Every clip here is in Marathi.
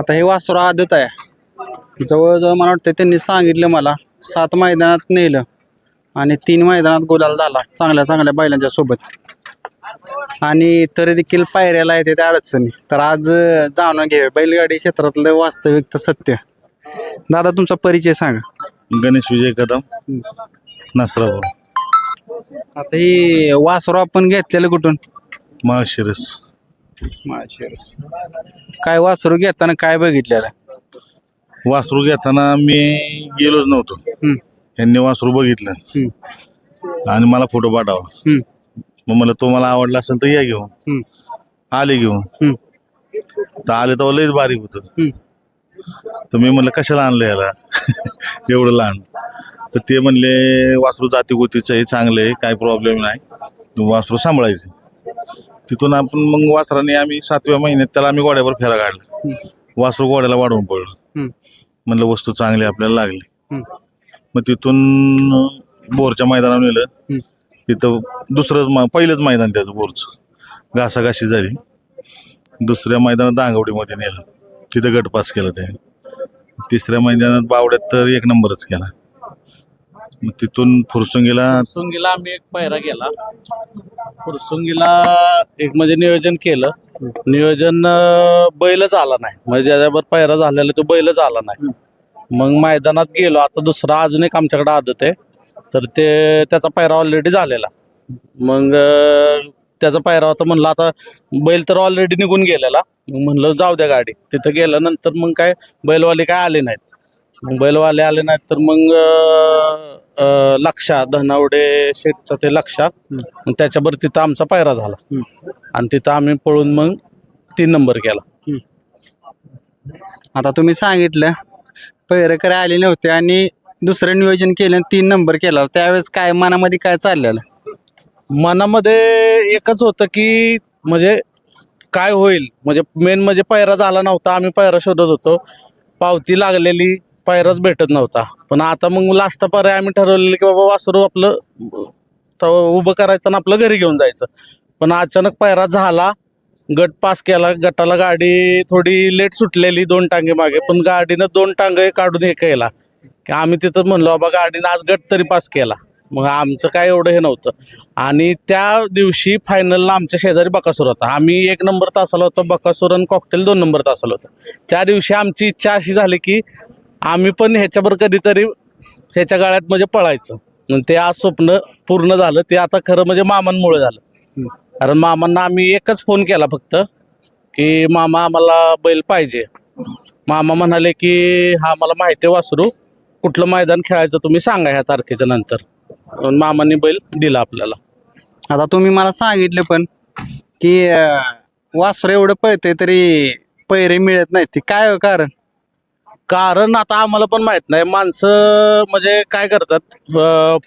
आता हे वासरू आदत आहे. जवळजवळ मला वाटतं त्यांनी सांगितलं मला सात मैदानात नेलं आणि तीन मैदानात गुलाल झाला चांगल्या चांगल्या बैलांच्या सोबत. आणि तरी देखील पायऱ्याला येते त्या अडचणी. तर आज जाणून घ्यावे बैलगाडी क्षेत्रातलं वास्तविक सत्य. दादा तुमचा परिचय सांगा. गणेश विजय कदम नसरापूर. आता ही वासरू आपण घेतलेलं कुठून? माळशिरस. काय वासरू घेताना काय बघितलेलं? वासरू घेताना मी गेलोच नव्हतो. हम्म, यांनी वासरू बघितलं. हम्म, आणि मला फोटो पाठवला. हम्म, मग मला तो मला आवडला असेल तर या घेऊन. हम्म, आले घेऊन. हम्म, तर आले तर लयच बारीक होतं. हम्म. तर मी म्हणलं कशाला आणलं याला? एवढं लहान. तर ते म्हणले वासरू जाती गोतीचं हे चांगलं आहे काय प्रॉब्लेम नाही. तू वासरू सांभाळायचे तिथून आपण मग वासराने आम्ही सातव्या महिन्यात त्याला आम्ही गोड्यावर फेरा काढला. वासरू गोड्याला वाढवून पडलं. म्हणलं वस्तू चांगली आपल्याला लागली. मग तिथून बोरच्या मैदानावर नेलं. तिथं दुसरंच मा- पहिलंच मैदान त्याचं बोरचं. घासाघाशी झाली. दुसऱ्या मैदानात दांगवडीमध्ये नेलं. तिथं गट पास केला त्याने. तिसऱ्या मैदानात बावड्यात तर एक नंबरच केला. मग तिथून फुरसुंगीला फुरसुंगीला आम्ही एक पायरा गेला. फुरसुंगीला एक म्हणजे नियोजन केलं. नियोजन अं, बैलच आला नाही. म्हणजे ज्याच्यावर पायरा झालेला तो बैलच आला नाही. मग मैदानात गेलो. आता दुसरा अजून एक आमच्याकडे आदत आहे. तर ते त्याचा पायरा ऑलरेडी झालेला. मग अं, त्याचा पायरा होता म्हणलं आता बैल तर ऑलरेडी निघून गेलेला. मग म्हणलं जाऊ द्या गाडी. तिथं गेल्यानंतर मग काय बैलवाले काय आले नाहीत. बैलवाले आले नाहीत तर मग अं, लक्षा धनावडे शेठचा ते लक्षा. मग त्याच्यावर तिथं आमचा पायरा झाला. आणि तिथं आम्ही पळून मग तीन नंबर केला. आता तुम्ही सांगितलं पैरकडे आले नव्हते आणि दुसरं नियोजन केलं तीन नंबर केला. त्यावेळेस काय मनामध्ये काय चाललेलं? मनामध्ये एकच होतं की म्हणजे काय होईल? म्हणजे मेन म्हणजे पायरा झाला नव्हता आम्ही पायरा शोधत होतो. पावती लागलेली पायराच भेटत नव्हता. पण आता मग लास्ट पर्याय आम्ही ठरवलेलं की बाबा वासरू आपलं त- उभं करायचं आणि आपलं घरी घेऊन जायचं. पण अचानक पायरा झाला गट पास केला गटाला गाडी थोडी लेट सुटलेली दोन टांगे मागे पण गाडीनं दोन टांगे काढून हे केला. की आम्ही तिथं म्हणलो बाबा गाडीनं आज गट तरी पास केला. मग आमचं काय एवढं हे नव्हतं. आणि त्या दिवशी फायनलला आमच्या शेजारी बकासूर होता. आम्ही एक नंबर तासाला होतो बकासूर आणि कॉकटेल दोन नंबर तासाला होतं. त्या दिवशी आमची इच्छा अशी झाली की आम्ही पण ह्याच्यावर कधीतरी ह्याच्या गाळ्यात म्हणजे पळायचं. आणि ते आज स्वप्न पूर्ण झालं. ते आता खरं म्हणजे मामांमुळे झालं. कारण मामांना आम्ही एकच फोन केला फक्त की मामा आम्हाला बैल पाहिजे. मामा म्हणाले की हा मला माहिती आहे वासरू. कुठलं मैदान खेळायचं तुम्ही सांगा ह्या तारखेच्या नंतर. आणि मामांनी बैल दिला आपल्याला. आता तुम्ही मला सांगितलं पण की वासरं वासरू एवढं पळते तरी पैरे मिळत नाहीत. ते काय कारण? कारण आता आम्हाला पण माहीत नाही. माणसं म्हणजे काय करतात?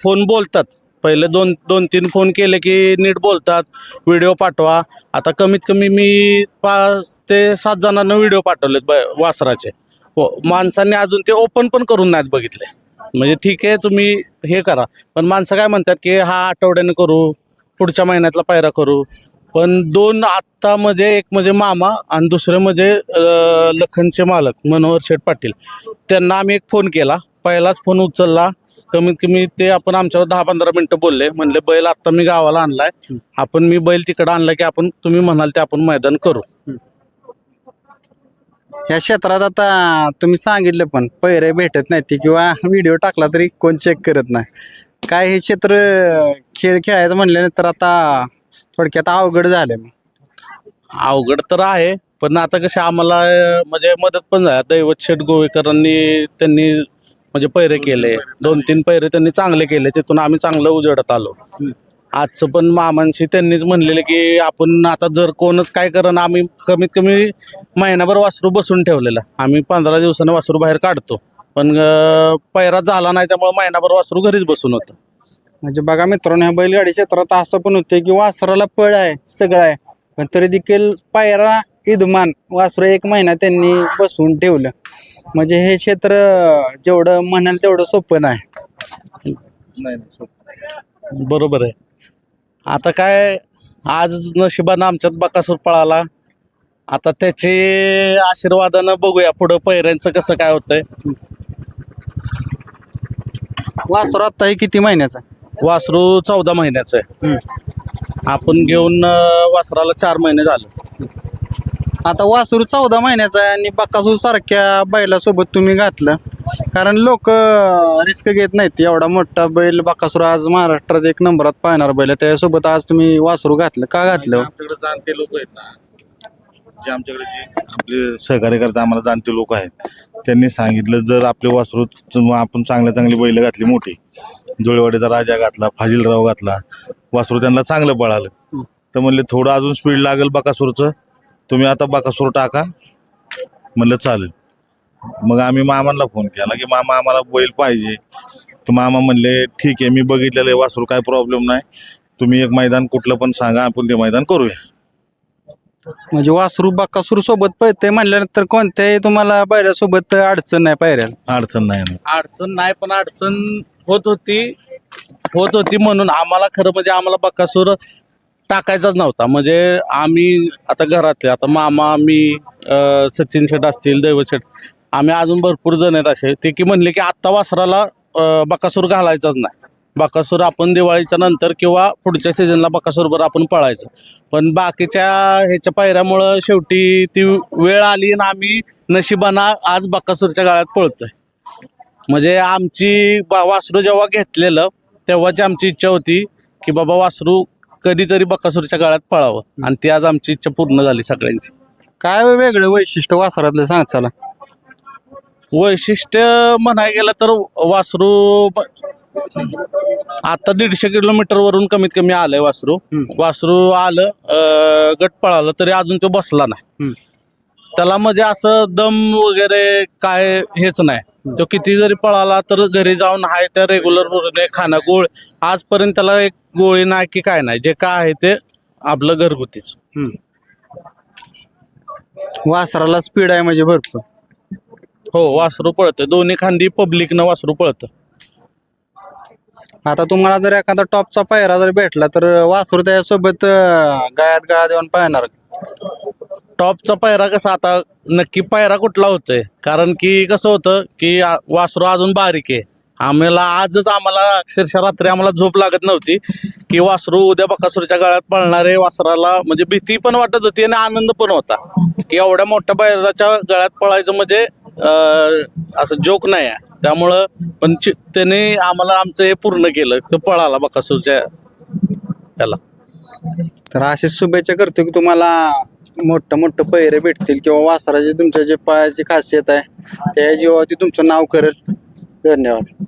फोन बोलतात. पहिले दोन दोन तीन फोन केले की नीट बोलतात. व्हिडिओ पाठवा. आता कमीत कमी मी पाच ते सात जणांना व्हिडिओ पाठवलेत ब- वासराचे. हो माणसांनी अजून ते ओपन पण करून नाहीत बघितले. म्हणजे ठीक आहे तुम्ही हे करा. पण माणसं काय म्हणतात की हा आठवड्याने करू. पुढच्या महिन्यातला पायरा करू. पण दोन आत्ता म्हणजे एक म्हणजे मामा आणि दुसरे म्हणजे अं, लखनचे मालक मनोहर शेठ पाटील. त्यांना आम्ही एक फोन केला. पहिलाच फोन उचलला. कमीत कमी ते आपण आमच्यावर दहा पंधरा मिनटं बोलले. म्हणले बैल आत्ता मी गावाला आणलाय. आपण मी बैल तिकडं आणला की आपण तुम्ही म्हणाल ते आपण मैदान करू. या क्षेत्रात आता तुम्ही सांगितलं पण पैरे भेटत नाहीत ते किंवा व्हिडिओ टाकला तरी कोण चेक करत नाही. काय हे क्षेत्र खेळ खेळायचं म्हणल्यानंतर आता थोडक्यात अवघड झालं अवघड तर आहे पण आता कसे आम्हाला अं, म्हणजे मदत पण झाली. दैवत शेठ गोवेकरांनी त्यांनी म्हणजे पैरे केले. दोन तीन पैरे त्यांनी चांगले केले तिथून आम्ही चांगलं उजडत आलो. आजचं पण मामांशी त्यांनीच म्हणलेलं की आपण आता जर कोणच काय करण आम्ही कमीत कमी महिनाभर वासरू बसून ठेवलेलं. आम्ही पंधरा दिवसानं वासरू बाहेर काढतो. पण अं, पैरा झाला नाही त्यामुळे महिनाभर वासरू घरीच बसून होतं. म्हणजे बघा मित्रांनो ह्या बैलगाडी क्षेत्रात असं पण होते की वासराला पळ आहे सगळं आहे. पण तरी देखील पायरा इदमान वासरू एक महिना त्यांनी बसवून ठेवलं. म्हणजे हे क्षेत्र जेवढं म्हणाल तेवढं सोपं नाही. बरोबर आहे. आता काय आज नशिबानं आमच्यात बकासूर पळाला. आता त्याचे आशीर्वादानं बघूया पुढं पैऱ्यांचं कसं काय होतंय. वासरू आता हे किती महिन्याचा वासरू चौदा महिन्याचं आहे. आपण घेऊन अं, वासराला चार महिने झाले. आता वासरू चौदा महिन्याचा आहे आणि बकासूर सारख्या बैलासोबत तुम्ही घातलं. कारण लोक रिस्क घेत नाहीत. एवढा मोठा बैल बकासूर आज महाराष्ट्रात एक नंबरात पाहणार बैल. आहे. त्यासोबत आज तुम्ही वासरू घातलं. का घातलं? आमच्याकडे जाणते लोक आहेत ना. जे आमच्याकडे जे आपले सहकार्य करता आम्हाला जाणते लोक आहेत त्यांनी सांगितलं जर आपले वासरू आपण चांगल्या चांगली बैल घातली मोठी जुळेवाडीचा राजा घातला फाजीलराव घातला वासरू त्यांना चांगलं पळालं तर म्हणले थोडं अजून स्पीड लागेल बकासूरचं तुम्ही आता बकासूर टाका. म्हणलं चालेल. मग आम्ही मामांना फोन केला की मामा आम्हाला बैल पाहिजे. तर मामा म्हणले ठीक आहे मी बघितलेलं आहे वासरू काय प्रॉब्लेम नाही. तुम्ही एक मैदान कुठलं पण सांगा आपण ते मैदान करूया. म्हणजे वासरू बकासूर सोबत पळते म्हणल्यानंतर कोणत्याही तुम्हाला बैलासोबत अडचण नाही पायऱ्याला. अडचण नाही ना. अडचण नाही पण अडचण होत होती होत होती म्हणून आम्हाला खरं म्हणजे आम्हाला बकासूर टाकायचाच नव्हता. म्हणजे आम्ही आता घरातले आता मामा मी अं, सचिन शेठ असतील दैवत शेठ आम्ही अजून भरपूर जण आहेत असे. ते की म्हणले की आत्ता वासराला अं, बकासूर घालायचाच नाही. बकासूर आपण दिवाळीच्या नंतर किंवा पुढच्या सीझनला बकासूरवर आपण पळायचं. पण बाकीच्या ह्याच्या पायऱ्यामुळं शेवटी ती वेळ आली आणि आम्ही नशिबाना आज बकासूरच्या गाळ्यात पळतोय. म्हणजे आमची बा- वासरू जेव्हा घेतलेलं तेव्हाची आमची इच्छा होती की बाबा वासरू कधीतरी बकासूरच्या गाळ्यात पळावं. आणि ती आज आमची इच्छा पूर्ण झाली सगळ्यांची. काय वेगळं वैशिष्ट्य वासरातलं सांग चला. वैशिष्ट्य म्हणाय गेलं तर वासरू आता दीडशे किलोमीटर वरून कमीत कमी आलंय वासरू. वासरू आलं अं, गट पळालं तरी अजून तो बसला नाही. त्याला म्हणजे असं दम वगैरे काय हेच नाही. तो किती जरी पळाला तर घरी जाऊन हाय त्या रेग्युलर बरोबर खाणं गोळ. आजपर्यंत त्याला एक गोळी नाही की काय नाही. जे काय आहे ते आपलं घरगुतीच. वासराला स्पीड आहे म्हणजे भरपूर. हो वासरू पळतं दोन्ही खांदी पब्लिकनं वासरू पळतं. आता तुम्हाला जर एखादा टॉपचा पायरा जर भेटला तर वासरू त्यासोबत गळ्यात गळा देऊन पाहणार. टॉपचा पायरा कसा आता नक्की पायरा कुठला होतोय? कारण की कसं होतं की वासरू अजून बारीक आहे. आम्हाला आजच आम्हाला अक्षरशः रात्री आम्हाला झोप लागत नव्हती की वासरू उद्या बकासूरच्या गळ्यात पळणारे वासराला म्हणजे भीती पण वाटत होती आणि आनंद पण होता. की एवढ्या मोठ्या पायराच्या गळ्यात पळायचं म्हणजे असं जोक नाही आहे. त्यामुळं पण चि- त्याने आम्हाला आमचं हे पूर्ण केलं. तो पळाला बकासूरच्या याला तर अशी शुभेच्छा करतो की तुम्हाला मोठं मोठं पहिरे भेटतील किंवा वासराचे तुमच्या जे पायाची खासियत आहे त्या जीवावरती तुमचं नाव करेल. धन्यवाद.